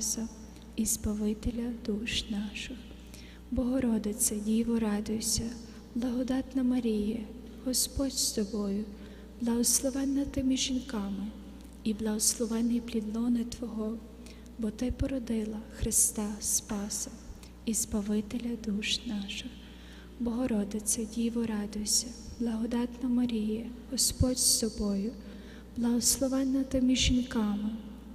Спаса і Збавителя душ наших. Богородице, Діво, радуйся, благодатна Марія, Господь з тобою, благословенна ти між жінками, і благословений плід лона Твого, бо Ти породила Христа Спаса і Збавителя душ наших. Богородице, Діво, радуйся, благодатна Марія, Господь з тобою, благословенна ти між жінками,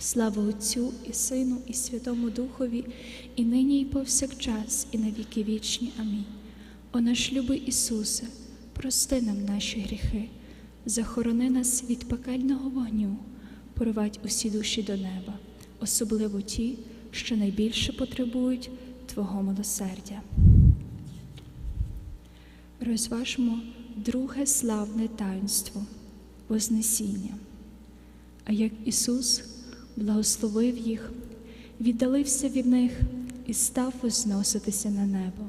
Слава Отцю і Сину, і Святому Духові, і нині, і повсякчас, і на віки вічні. Амінь. О наш любий Ісусе, прости нам наші гріхи, захорони нас від пекельного вогню, провадь усі душі до неба, особливо ті, що найбільше потребують Твого милосердя. Розважмо друге славне таїнство Вознесіння. А як Ісус благословив їх, віддалився від них і став возноситися на небо.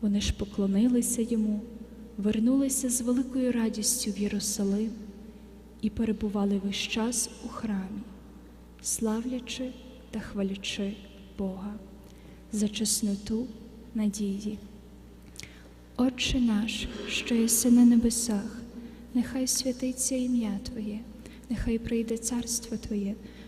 Вони ж поклонилися йому, вернулися з великою радістю в Єрусалим і перебували весь час у храмі, славлячи та хвалячи Бога за чесноту надії. Отче наш, що єси на небесах, нехай святиться ім'я Твоє, нехай прийде царство Твоє,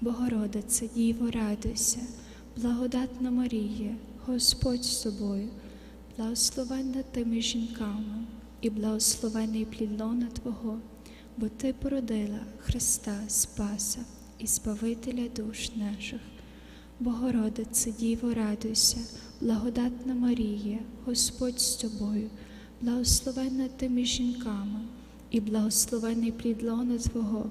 Богородице, Діво, радуйся, благодатна Марія, Господь з тобою, благословенна ти між жінками, і благословений плід лона Твого, бо Ти породила Христа Спаса і Збавителя душ наших. Богородице, Діво, радуйся, благодатна Марія, Господь з тобою, благословенна ти між жінками, і благословений плід лона Твого,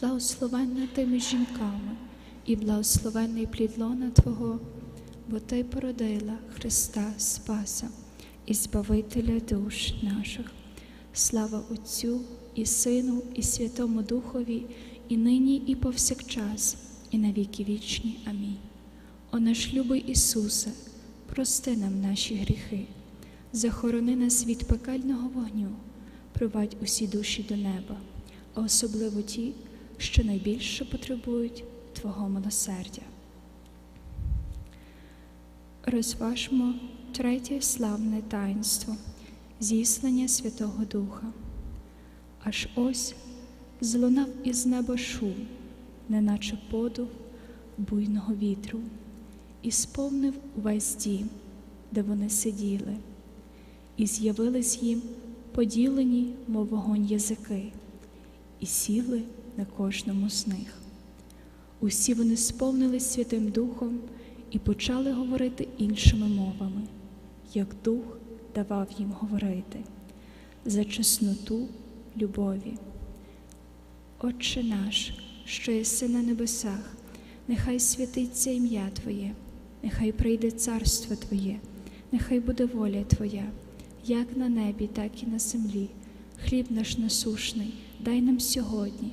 благословенна ти між жінками, і благословенний плід лона Твого, бо Ти породила Христа Спаса і Збавителя душ наших. Слава Отцю і Сину, і Святому Духові, і нині, і повсякчас, і на віки вічні. Амінь. О наш любий Ісусе, прости нам наші гріхи, захорони нас від пекельного вогню, провадь усі душі до неба, а особливо ті, що найбільше потребують Твого милосердя. Розважмо третє славне таїнство зіслання Святого Духа. Аж ось злунав із неба шум, неначе подув буйного вітру, і сповнив увесь дім, де вони сиділи, і з'явились їм поділені, мов вогонь язики, і сіли на кожному з них. Усі вони сповнились Святим Духом і почали говорити іншими мовами, як Дух давав їм говорити, за чесноту любові. Отче наш, що єси на небесах, нехай святиться ім'я Твоє, нехай прийде царство Твоє, нехай буде воля Твоя, як на небі, так і на землі. Хліб наш насушний, дай нам сьогодні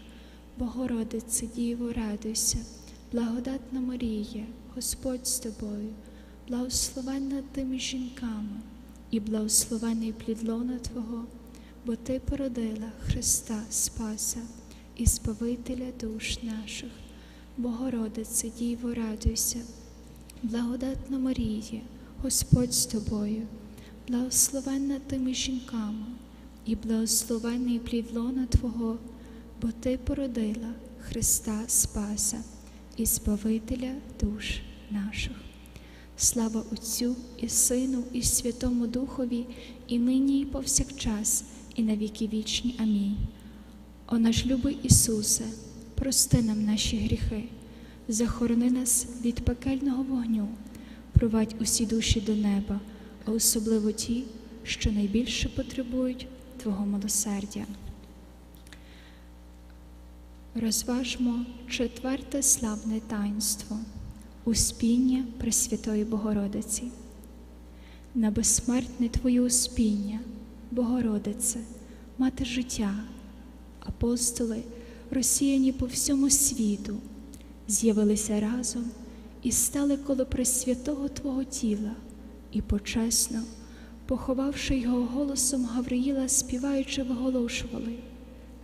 Богородице, Діво, радуйся, благодатна Марія, Господь з тобою, благословенна ти між жінками, і благословений плід лона Твого, бо Ти породила Христа Спаса і Збавителя душ наших. Богородице, Діво, радуйся, благодатна Марія, Господь з тобою, благословенна ти між жінками, і благословений плід лона Твого, бо Ти породила Христа Спаса і Збавителя душ наших. Слава Отцю і Сину, і Святому Духові, і нині, і повсякчас, і на віки вічні. Амінь. О наш любий Ісусе, прости нам наші гріхи, захорони нас від пекельного вогню, провадь усі душі до неба, а особливо ті, що найбільше потребують Твого милосердя. Розважмо четверте славне таїнство Успіння Пресвятої Богородиці. На безсмертне Твоє успіння, Богородице, Мати життя, апостоли, розсіяні по всьому світу, з'явилися разом і стали коло Пресвятого Твого тіла і почесно, поховавши його голосом Гавриїла, співаючи, виголошували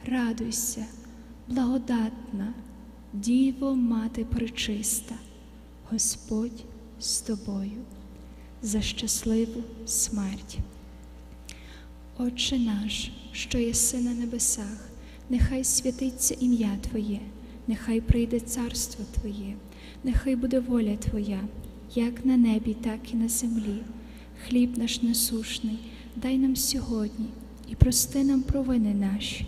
Радуйся, благодатна, Діво, Мати пречиста, Господь з тобою за щасливу смерть. Отче наш, що єси на небесах, нехай святиться ім'я Твоє, нехай прийде царство Твоє, нехай буде воля Твоя, як на небі, так і на землі. Хліб наш насушний, дай нам сьогодні і прости нам провини наші,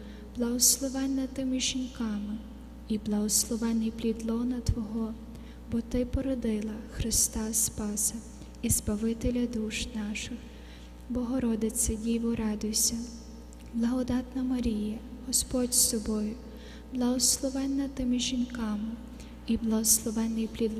благословенна ти між жінками, і благословений плід лона Твого, бо Ти породила Христа Спаса і Збавителя душ наших. Богородице, Діво, радуйся, благодатна Марія, Господь з тобою, благословенна ти між жінками, і благословений плід лона